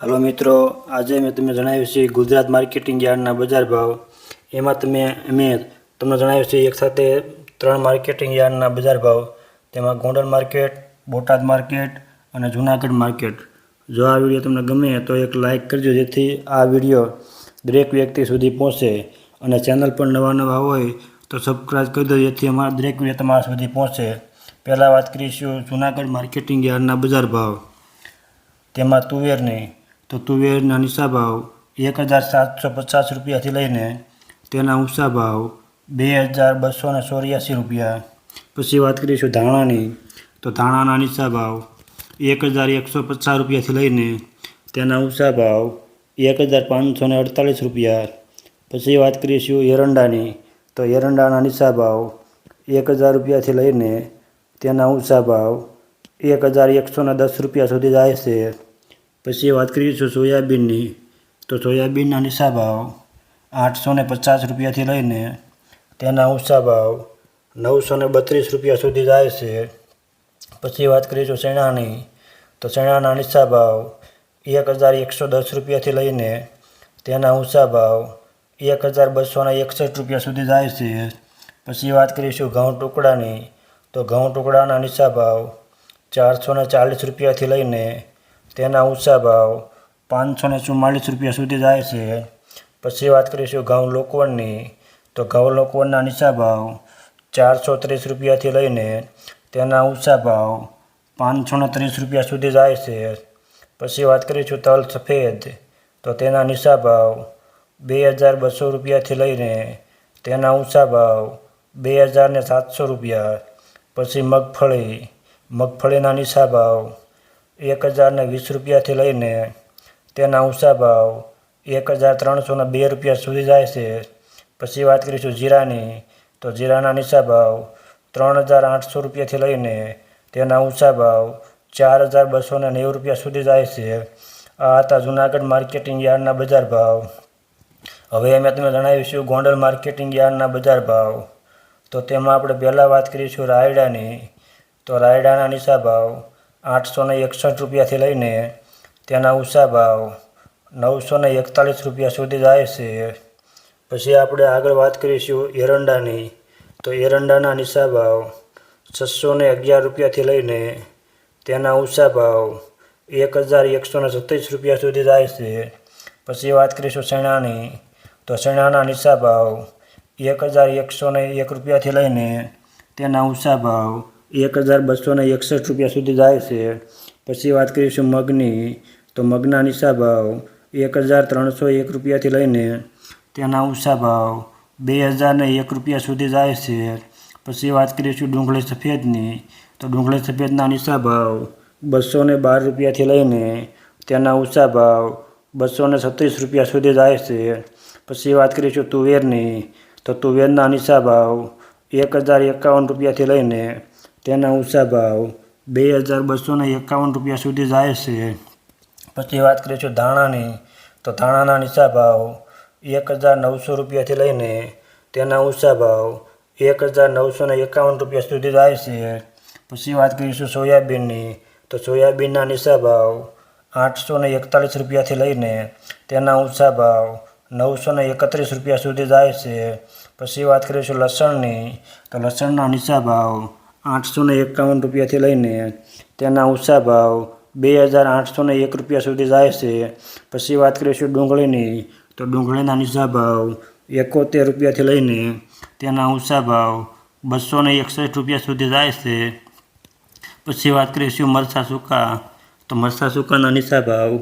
હાલો મિત્રો, આજે મેં તમને જણાવ્યું છે ગુજરાત માર્કેટિંગ યાર્ડના બજાર ભાવ. એમાં તમે મેં તમને જણાવ્યું છે એક સાથે ત્રણ માર્કેટિંગ યાર્ડના બજાર ભાવ. તેમાં ગોંડલ માર્કેટ, બોટાદ માર્કેટ અને જૂનાગઢ માર્કેટ. જો આ વીડિયો તમને ગમે તો એક લાઇક કરજો, જેથી આ વીડિયો દરેક વ્યક્તિ સુધી પહોંચે. અને ચેનલ પર નવા નવા હોય તો સબસ્ક્રાઈબ કરી દો, જેથી અમારા દરેક વીડિયો તમારા સુધી પહોંચે. પહેલાં વાત કરીશું જૂનાગઢ માર્કેટિંગ યાર્ડના બજાર ભાવ. તેમાં તુવેરની તો તુવેરના નીચા ભાવ એક હજાર સાતસો પચાસ રૂપિયાથી લઈને તેના ઊંચા ભાવ બે હજાર બસો ને ચોર્યાસી રૂપિયા. પછી વાત કરીશું ધાણાની. તો ધાણાના નીચા ભાવ એક હજાર એકસો પચાસ રૂપિયાથી લઈને તેના ઊંચા ભાવ એક હજાર પાંચસો ને અડતાલીસ રૂપિયા. પછી વાત કરીશું એરંડાની. તો એરંડાના નીચા ભાવ એક હજાર રૂપિયાથી લઈને તેના ઊંચા ભાવ એક હજાર એકસો ને દસ રૂપિયા સુધી જાય છે. પછી વાત કરીશું સોયાબીનની, તો સોયાબીનના નીચા ભાવ આઠસો ને પચાસ રૂપિયાથી લઈને તેના ઊંચા ભાવ નવસો ને બત્રીસ રૂપિયા સુધી જાય છે. પછી વાત કરીશું ચણાની, તો ચણાના નીચા ભાવ એક હજાર એકસો દસ રૂપિયાથી લઈને તેના ઊંચા ભાવ એક હજાર બસો ને એકસઠ રૂપિયા સુધી જાય છે. પછી વાત કરીશું ઘઉં ટુકડાની, તો ઘઉં ટુકડાના નીચા ભાવ ચારસો ચાલીસ રૂપિયાથી લઈને તેના ઊંચા ભાવ પાંચસો ને ચુમ્માલીસ રૂપિયા સુધી જાય છે. પછી વાત કરીશું ઘઉં લોકવણની. તો ઘઉં લોકવણના નીચા ભાવ ચારસો ત્રીસ રૂપિયાથી લઈને તેના ઊંચા ભાવ પાંચસો ને ત્રીસ રૂપિયા સુધી જાય છે. પછી વાત કરીશું તલ સફેદ. તો તેના નીચા ભાવ બે હજાર બસો રૂપિયાથી લઈને તેના ઊંચા ભાવ બે હજાર સાતસો રૂપિયા. પછી મગફળી, મગફળીના નીચા ભાવ એક હજારને વીસ રૂપિયાથી લઈને તેના ઊંચા ભાવ એક હજાર ત્રણસોને બે રૂપિયા સુધી જાય છે. પછી વાત કરીશું જીરાની. તો જીરાના નીચા ભાવ ત્રણ હજાર આઠસો રૂપિયાથી લઈને તેના ઊંચા ભાવ ચાર હજાર બસો ને નેવું રૂપિયા સુધી જાય છે. આ હતા જૂનાગઢ માર્કેટિંગ યાર્ડના બજાર ભાવ. હવે અમે તમને જણાવીશું ગોંડલ માર્કેટિંગ યાર્ડના બજાર ભાવ. તો તેમાં આપણે પહેલાં વાત કરીશું રાયડાની. તો રાયડાના નીચા ભાવ આઠસો એકસઠ રૂપિયાથી લઈને તેના ઊંચા ભાવ નવસો એકતાલીસ રૂપિયા સુધી જાય છે. પછી આપણે આગળ વાત કરીશું એરંડાની. તો એરંડાના નીચા ભાવ છસો ને અગિયાર રૂપિયાથી લઈને તેના ઊંચા ભાવ એક હજાર એકસો ને સત્તાવીસ રૂપિયા સુધી જાય છે. પછી વાત કરીશું ચણાની તો ચણાના નીચા ભાવ એક હજાર એકસો ને એક રૂપિયાથી લઈને તેના ઊંચા ભાવ એક હજાર બસો ને એકસઠ રૂપિયા સુધી જાય છે. પછી વાત કરીશું મગની, તો મગના નીચા ભાવ એક હજાર ત્રણસો એક રૂપિયાથી લઈને તેના ઊંચા ભાવ બે હજાર ને એક રૂપિયા સુધી જાય છે. પછી વાત કરીશું ડુંગળી સફેદની, તો ડુંગળી સફેદના નીચા ભાવ બસો બાર રૂપિયાથી લઈને તેના ઊંચા ભાવ બસો ને સત્રીસ રૂપિયા સુધી જાય છે. પછી વાત કરીશું તુવેરની, તો તુવેરના નીચા ભાવ એક હજાર એકાવન રૂપિયાથી લઈને તેના ઊંચા ભાવ બે હજાર બસો ને એકાવન રૂપિયા સુધી જાય છે. પછી વાત કરીશું ધાણાની. તો ધાણાના નીચા ભાવ એક હજાર નવસો રૂપિયાથી લઈને તેના ઊંચા ભાવ એક હજાર નવસો ને એકાવન રૂપિયા સુધી જાય છે. પછી વાત કરીશું સોયાબીનની. તો સોયાબીનના નીચા ભાવ આઠસો ને એકતાલીસ રૂપિયાથી લઈને તેના ઊંચા ભાવ નવસો ને એકત્રીસ રૂપિયા સુધી જાય છે. પછી વાત કરીશું લસણની. તો લસણના નીચા ભાવ આઠસો ને એકાવન રૂપિયાથી લઈને તેના ઊંચા ભાવ બે હજાર આઠસો ને એક રૂપિયા સુધી જાય છે. પછી વાત કરીશું ડુંગળીની, તો ડુંગળીના નીચા ભાવ એકોતેર રૂપિયાથી લઈને તેના ઊંચા ભાવ બસો ને એકસઠ રૂપિયા સુધી જાય છે. પછી વાત કરીશું મરસા સૂકા, તો મરસા સૂકાના નીચા ભાવ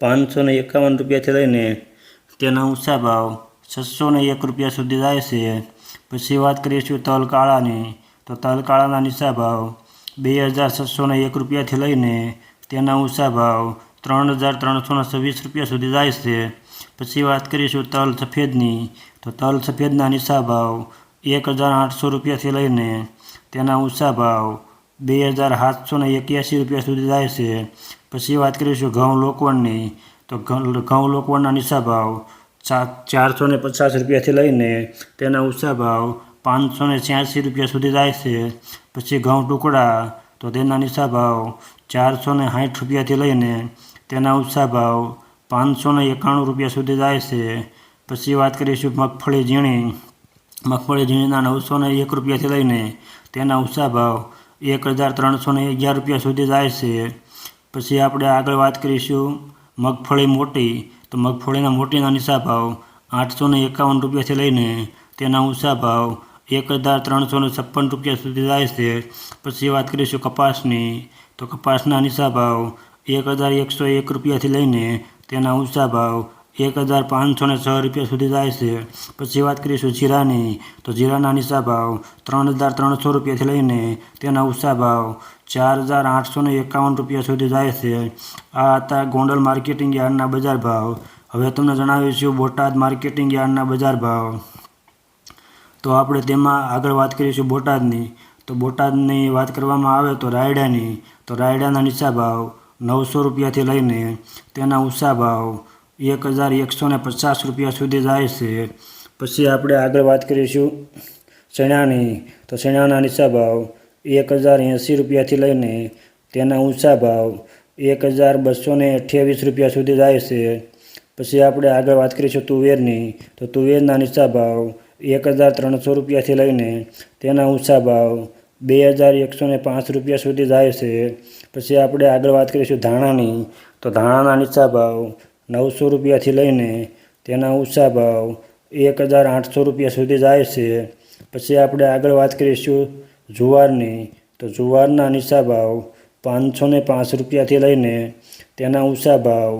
પાંચસો ને એકાવન રૂપિયાથી લઈને તેના ઊંચા ભાવ છસો ને એક રૂપિયા સુધી જાય છે. પછી વાત કરીશું તલ કાળાની તો તલ કાળાના નીચા ભાવ બે હજાર છસોને એક રૂપિયાથી લઈને તેના ઊંચા ભાવ ત્રણ હજાર ત્રણસોને છવ્વીસ રૂપિયા સુધી જાય છે. પછી વાત કરીશું તલ સફેદની. તો તલ સફેદના નીચા ભાવ એક હજાર આઠસો રૂપિયાથી લઈને તેના ઊંચા ભાવ બે હજાર સાતસોને એક્યાસી રૂપિયા સુધી જાય છે. પછી વાત કરીશું ઘઉં લોકવણની. તો ઘઉં લોકવણના નીચા ભાવ ચાર ચારસો ને પચાસ રૂપિયાથી લઈને તેના ઊંચા ભાવ પાંચસો ને છ્યાસી રૂપિયા સુધી જાય છે. પછી ઘઉં ટુકડા, તો તેના નીચા ભાવ ચારસો ને સાઠ રૂપિયાથી લઈને તેના ઊંચા ભાવ પાંચસો ને એકાણું રૂપિયા સુધી જાય છે. પછી વાત કરીશું મગફળી ઝીણી. મગફળી ઝીણીના નવસો ને એક રૂપિયાથી લઈને તેના ઊંચા ભાવ એક હજાર ત્રણસો ને અગિયાર રૂપિયા સુધી જાય છે. પછી આપણે આગળ વાત કરીશું મગફળી મોટી. તો મગફળીના મોટીના નીચા ભાવ આઠસો ને એકાવન રૂપિયાથી લઈને તેના ઊંચા ભાવ એક હજાર ત્રણસો ને છપ્પન રૂપિયા સુધી જાય છે. પછી વાત કરીશું કપાસની. તો કપાસના નીચા ભાવ એક હજાર એકસો એક રૂપિયાથી લઈને તેના ઊંચા ભાવ એક હજાર પાંચસો ને છ રૂપિયા સુધી જાય છે. પછી વાત કરીશું જીરાની. તો જીરાના નીચા ભાવ ત્રણ હજાર ત્રણસો રૂપિયાથી લઈને તેના ઊંચા ભાવ ચાર હજાર આઠસો ને એકાવન રૂપિયા સુધી જાય છે. આ હતા ગોંડલ માર્કેટિંગ યાર્ડના બજાર ભાવ. હવે તમને જણાવીશું બોટાદ માર્કેટિંગ યાર્ડના બજાર ભાવ. તો આપણે તેમાં આગળ વાત કરીશું બોટાદની. તો બોટાદની વાત કરવામાં આવે તો રાયડાની. તો રાયડાના નીચા ભાવ નવસો રૂપિયાથી લઈને તેના ઊંચા ભાવ એક હજાર એકસો ને પચાસ રૂપિયા સુધી જાય છે. પછી આપણે આગળ વાત કરીશું ચણાની. તો ચણાના નીચા ભાવ એક હજાર એંસી રૂપિયાથી લઈને તેના ઊંચા ભાવ એક હજાર બસો ને અઠ્યાવીસ રૂપિયા સુધી જાય છે. પછી આપણે આગળ વાત કરીશું તુવેરની. તો તુવેરના નીચા ભાવ એક હજાર ત્રણસો રૂપિયાથી લઈને તેના ઊંચા ભાવ, બે હજાર એકસો ને પાંચ રૂપિયા સુધી જાય છે. પછી આપણે આગળ વાત કરીશું ધાણાની. તો ધાણાના નીચા ભાવ નવસો રૂપિયાથી લઈને તેના ઊંચા ભાવ એક હજાર આઠસો રૂપિયા સુધી જાય છે. પછી આપણે આગળ વાત કરીશું જુવારની. તો જુવારના નીચા ભાવ પાંચસો ને પાંચ રૂપિયાથી લઈને તેના ઊંચા ભાવ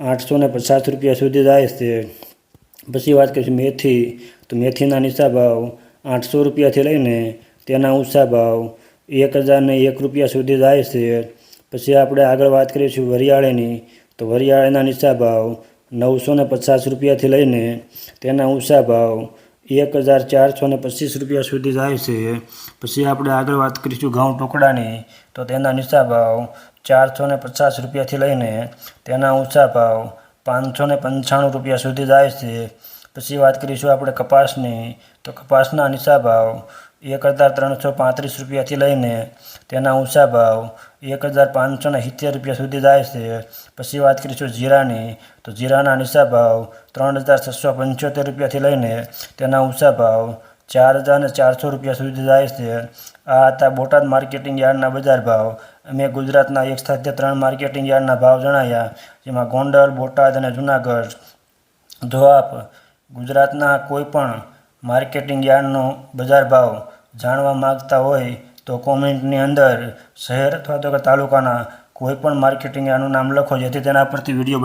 આઠસો ને પચાસ રૂપિયા સુધી જાય છે. પછી વાત કરીશું મેથી. તો મેથીના નીચા ભાવ આઠસો રૂપિયાથી લઈને તેના ઊંચા ભાવ એક હજારને એક રૂપિયા સુધી જાય છે. પછી આપણે આગળ વાત કરીશું વરિયાળીની. તો વરિયાળીના નીચા ભાવ નવસો ને પચાસ રૂપિયાથી લઈને તેના ઊંચા ભાવ એક હજાર ચારસો ને પચીસ રૂપિયા સુધી જાય છે. પછી આપણે આગળ વાત કરીશું ઘઉં ટુકડાની તો તેના નીચા ભાવ ચારસો ને પચાસ રૂપિયાથી લઈને તેના ઊંચા ભાવ પાંચસો ને પંચાણું રૂપિયા સુધી જાય છે. પછી વાત કરીશું આપણે કપાસની. તો કપાસના નીચા ભાવ એક હજાર ત્રણસો પાંત્રીસ રૂપિયાથી લઈને તેના ઊંચા ભાવ એક હજાર પાંચસો ને સિત્તેર રૂપિયા સુધી જાય છે. પછી વાત કરીશું જીરાની. તો જીરાના નીચા ભાવ ત્રણ હજાર છસો પંચોતેર રૂપિયાથી લઈને તેના ઊંચા ભાવ ચાર હજાર ચારસો રૂપિયા સુધી જાય છે. આ હતા બોટાદ માર્કેટિંગ યાર્ડના બજાર ભાવ. અમે ગુજરાતના એક સાથે ત્રણ માર્કેટિંગ યાર્ડના ભાવ જણાવ્યા જેમાં ગોંડલ, બોટાદ અને જુનાગઢ. જો આપ ગુજરાતના કોઈ પણ માર્કેટિંગ યાર્ડનો બજાર ભાવ જાણવા માગતા હોય તો કોમેન્ટની અંદર શહેર અથવા તો તાલુકાના કોઈ પણ માર્કેટિંગ યાર્ડનું નામ લખો, જેથી તેના પરથી વીડિયો